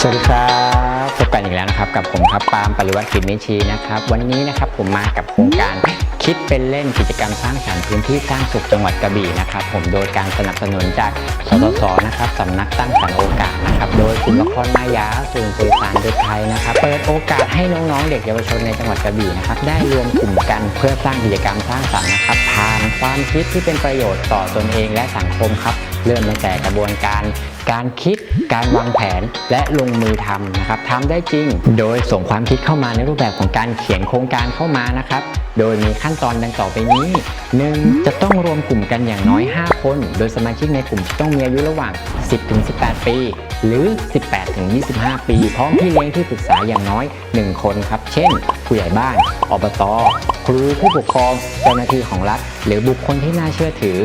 สวัสดีครับพบกันอีกแล้วนะครับ กับผมครับปาล์มปริวัติกิจนิชีนะครับ วันนี้นะครับผมมากับโครงการคิดเป็นเล่นกิจกรรมสร้างสรรค์พื้นที่สร้างสุขจังหวัดกระบี่นะครับ ผมโดยการสนับสนุนจากสสสนะครับสำนักตั้งสรรค์โอกาสนะครับ โดยกลุ่มละครมายาศูนย์สื่อสารเด็กไทยนะครับ เปิดโอกาสให้น้องๆเด็กเยาวชนในจังหวัดกระบี่นะครับได้รวมกลุ่มกันเพื่อสร้างกิจกรรมสร้างสรรค์นะครับผ่านความคิดที่เป็นประโยชน์ต่อตนเองและสังคมครับเริ่มตั้งแต่กระบวนการ การคิด การวางแผนและลงมือทำนะครับทำได้จริง โดยส่งความคิดเข้ามาในรูปแบบของการเขียนโครงการเข้ามานะครับ โดยมีขั้นตอนดังต่อไปนี้ 1. จะต้องรวมกลุ่มกันอย่างน้อย 5 คน โดยสมาชิกในกลุ่มจะต้องมีอายุระหว่าง 10-18 ปี หรือ 18-25 ปี พร้อมพี่เลี้ยงที่ปรึกษาอย่างน้อย 1 คนครับ เช่น ผู้ใหญ่บ้าน อบต ครูผู้ปกครองเจ้าหน้าที่ของรัฐ หรือบุคคลที่น่าเชื่อถือ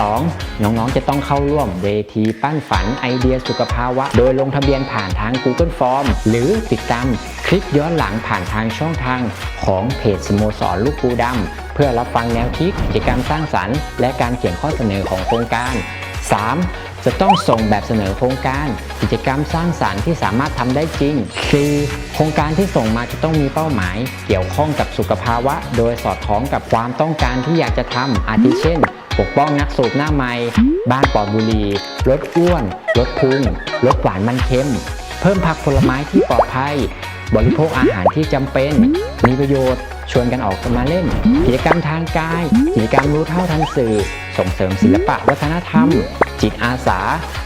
2. น้องๆ จะต้องเข้าร่วมเวทีปั้นฝันไอเดียสุขภาวะ โดยลงทะเบียนผ่านทาง Google Form หรือติดตาม ลิปย้อนหลังผ่านทางช่องทางของเพจสโมสรลูกปูดำเพื่อรับฟังแนวคิดกิจกรรมสร้างสรรค์ และการเขียนข้อเสนอของโครงการ 3. จะต้องส่งแบบเสนอโครงการ กิจกรรมสร้างสรรค์ที่สามารถทำได้จริง 4. โครงการที่ส่งมาจะต้องมีเป้าหมาย เกี่ยวข้องกับสุขภาวะ โดยสอดคล้องกับความต้องการที่อยากจะทำอาทิเช่น ปกป้องนักสูบหน้าไม้บ้านปลอดบุหรี่ลดอ้วนลดพุงลดหวานมันเค็ม เพิ่มผักผลไม้ที่ปลอดภัย บริโภคอาหารที่จำเป็น มีประโยชน์ชวนกันออกมาเล่น กิจกรรมทางกาย กิจกรรมรู้เท่าทันสื่อ ส่งเสริมศิลปะวัฒนธรรม จิตอาสา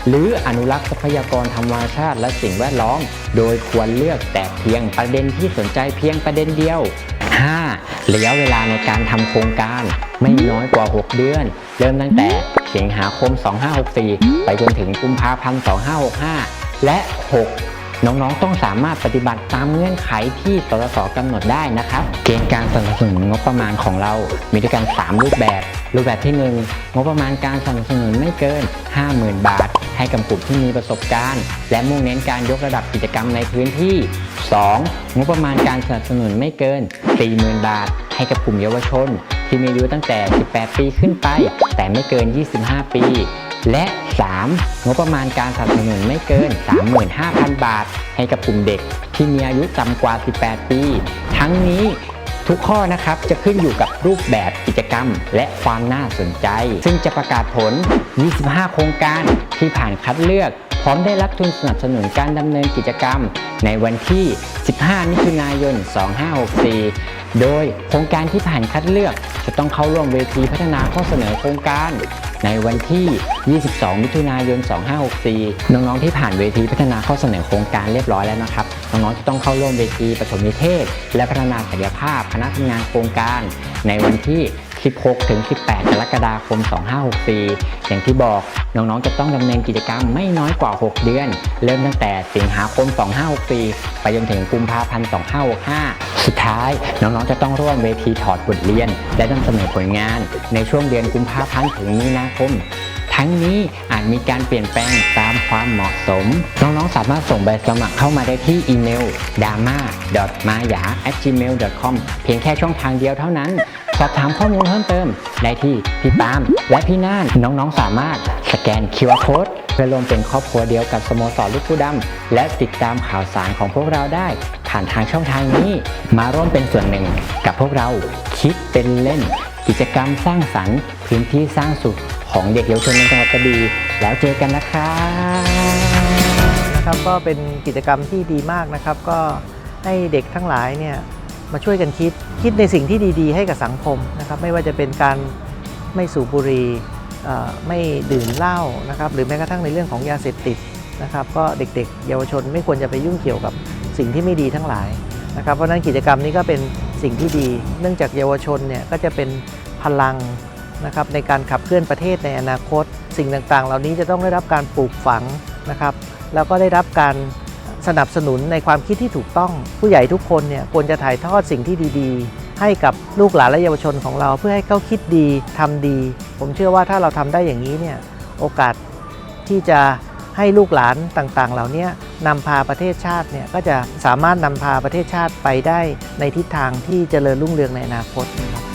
หรืออนุรักษ์ทรัพยากรธรรมชาติและสิ่งแวดล้อม โดยควรเลือกแต่เพียงประเด็นที่สนใจเพียงประเด็นเดียว 5. ระยะเวลาในการทำโครงการ ไม่น้อยกว่า 6 เดือน เริ่มตั้งแต่สิงหาคม 2564 ไปจนถึงกุมภาพันธ์ 2565 และ 6 น้องๆ ต้องสามารถปฏิบัติตามเงื่อนไขที่สสกำหนดได้นะครับ เกณฑ์การสนับสนุนงบประมาณของเรา มีด้วยกัน 3 รูปแบบ รูปแบบที่ 1 งบประมาณการสนับสนุนไม่เกิน 50,000 บาท ให้กับกลุ่มที่มีประสบการณ์ และมุ่งเน้นการยกระดับกิจกรรมในพื้นที่ 2. งบประมาณการสนับสนุนไม่เกิน 40,000 บาท ให้กับกลุ่มเยาวชน ที่มีอายุตั้งแต่ 18 ปีขึ้นไป แต่ไม่เกิน 25 ปี และ 3. งบประมาณการสนับสนุนไม่เกิน 35,000 บาท ให้กับกลุ่มเด็กที่มีอายุต่ำกว่า 18 ปี ทั้งนี้ทุกข้อนะครับจะขึ้นอยู่กับรูปแบบกิจกรรม และความน่าสนใจ ซึ่งจะประกาศผล 25 โครงการที่ผ่านคัดเลือก พร้อมได้รับทุนสนับสนุนการดำเนินกิจกรรม ในวันที่ 15 มิถุนายน 2564 โดยโครงการที่ผ่านคัดเลือกจะต้องเข้าร่วมเวทีพัฒนาข้อเสนอโครงการ ในวันที่ 22 มิถุนายน 2564 น้องๆที่ผ่านเวทีพัฒนาข้อเสนอโครงการเรียบร้อยแล้วนะครับ น้องๆจะต้องเข้าร่วมเวทีปฐมนิเทศ และพัฒนาศักยภาพคณะทำงานโครงการ ในวันที่ 16 ถึง 18 กรกฎาคม 2564 อย่างที่บอกน้องๆ จะต้องดำเนินกิจกรรมไม่น้อยกว่า 6 เดือน เริ่มตั้งแต่สิงหาคม 2564 ไปจนถึงกุมภาพันธ์ 2565 สุดท้ายน้องๆ จะต้องร่วมเวทีถอดบทเรียน และนำเสนอผลงานในช่วงเดือนกุมภาพันธ์ถึงมีนาคม ทั้งนี้อาจมีการเปลี่ยนแปลงตามความเหมาะสม น้องๆ สามารถส่งใบสมัครเข้ามาได้ที่อีเมล dama maya gmail com เพียงแค่ช่องทางเดียวเท่านั้น สอบถามข้อมูลเพิ่มเติม ได้ที่พี่ปามและพี่น่าน น้องๆ สามารถสแกน QR Code เพื่อรวมเป็นครอบครัวเดียวกับสโมสรลูกผู้ดำและติดตามข่าวสารของพวกเราได้ ผ่านทางช่องทางนี้ มาร่วมเป็นส่วนหนึ่ง กับพวกเราคิดเป็นเล่น กิจกรรมสร้างสรรค์ พื้นที่สร้างสุข ของเด็กเยาวชนในจังหวัดกระบี่แล้วเจอกันนะครับนะครับก็เป็นกิจกรรมที่ดีมากนะครับ ก็ให้เด็กทั้งหลายเนี่ยมาช่วยกันคิดคิดในสิ่งที่ดีๆ ให้กับสังคมนะครับ ไม่ว่าจะเป็นการไม่สูบบุหรี่ไม่ดื่มเหล้านะครับ หรือแม้กระทั่งในเรื่องของยาเสพติดนะครับ ก็เด็กๆ เยาวชนไม่ควรจะไปยุ่งเกี่ยวกับสิ่งที่ไม่ดีทั้งหลายนะครับเพราะนั้นกิจกรรมนี้ก็เป็นสิ่งที่ดี เนื่องจากเยาวชนเนี่ยก็จะเป็นพลัง นะครับในการขับเคลื่อนประเทศในอนาคต สิ่งต่างๆ เหล่านี้จะต้องได้รับการปลูกฝังนะครับแล้วก็ได้รับการสนับสนุนในความคิดที่ถูกต้อง ผู้ใหญ่ทุกคนเนี่ยควรจะถ่ายทอดสิ่งที่ดีๆ ให้กับลูกหลานและเยาวชนของเราเพื่อให้เขาคิดดีทำดี ผมเชื่อว่าถ้าเราทำได้อย่างนี้เนี่ยโอกาสที่จะให้ลูกหลานต่างๆ เหล่านี้นำพาประเทศชาติเนี่ยก็จะสามารถนำพาประเทศชาติไปได้ในทิศทางที่เจริญรุ่งเรืองในอนาคตนะครับ